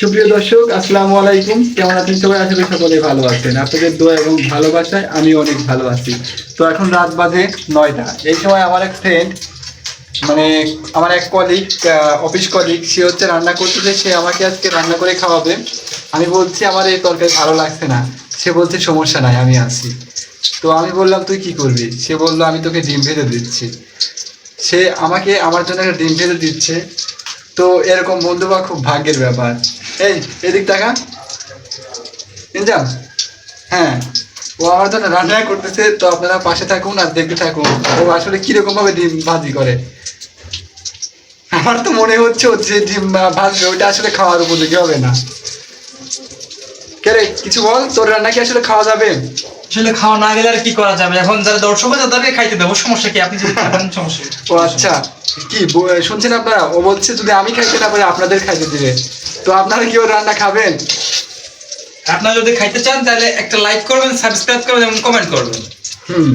সুপ্রিয় দর্শক, আসসালামু আলাইকুম। কেমন আছেন সবাই? করি সকলে ভালো আছেন। আপনাদের দোয়া এবং ভালোবাসায় আমি অনেক ভালো আছি। তো এখন রাত বাজে নয়টা। এই সময় আমার এক ফ্রেন্ড মানে আমার এক কলিগ অফিস কলিগ সে হচ্ছে রান্না করতেছে। সে আমাকে আজকে রান্না করে খাওয়াবে। আমি বলছি, আমার এই তরকারি ভালো লাগছে না। সে বলছে, সমস্যা নাই, আমি আছি। তো আমি বললাম, তুই কি করবি? সে বলল, আমি তোকে ডিম ভেজে দিচ্ছি। সে আমাকে আমার জন্য একটা ডিম ভেজে দিচ্ছে। তো এরকম বন্ধু বা খুব ভাগ্যের ব্যাপার। এই এদিক টাকা ইনজাম হ্যাঁ। ও আমার জন্য রান্না করতেছে তো আপনারা পাশে থাকুন আর দেখতে থাকুন। ও আসলে কীরকম ভাবে ডিম ভাজি করে? আমার তো মনে হচ্ছে যে ডিম ভাজবে ওইটা আসলে খাওয়ার উপযোগী হবে না। কে রে কিছু বল? তোর রান্না কি আসলে খাওয়া যাবে? আসলে খাওয়া না গেলে আর কি করা যাবে? এখন যারা দর্শক আছে তাদেরকে খাইতে দেবো সমস্যা কি? আপনি যদি খাবেন সমস্যা ও আচ্ছা। কি শুনছেন আপনারা? ও বলছে যদি আমি খাইতে না পারি আপনাদের খাইতে দিবে। তো আপনারা কি ওর রান্না খাবেন? আপনারা যদি খাইতে চান তাহলে একটা লাইক করবেন সাবস্ক্রাইব করবেন এবং কমেন্ট করবেন। হুম।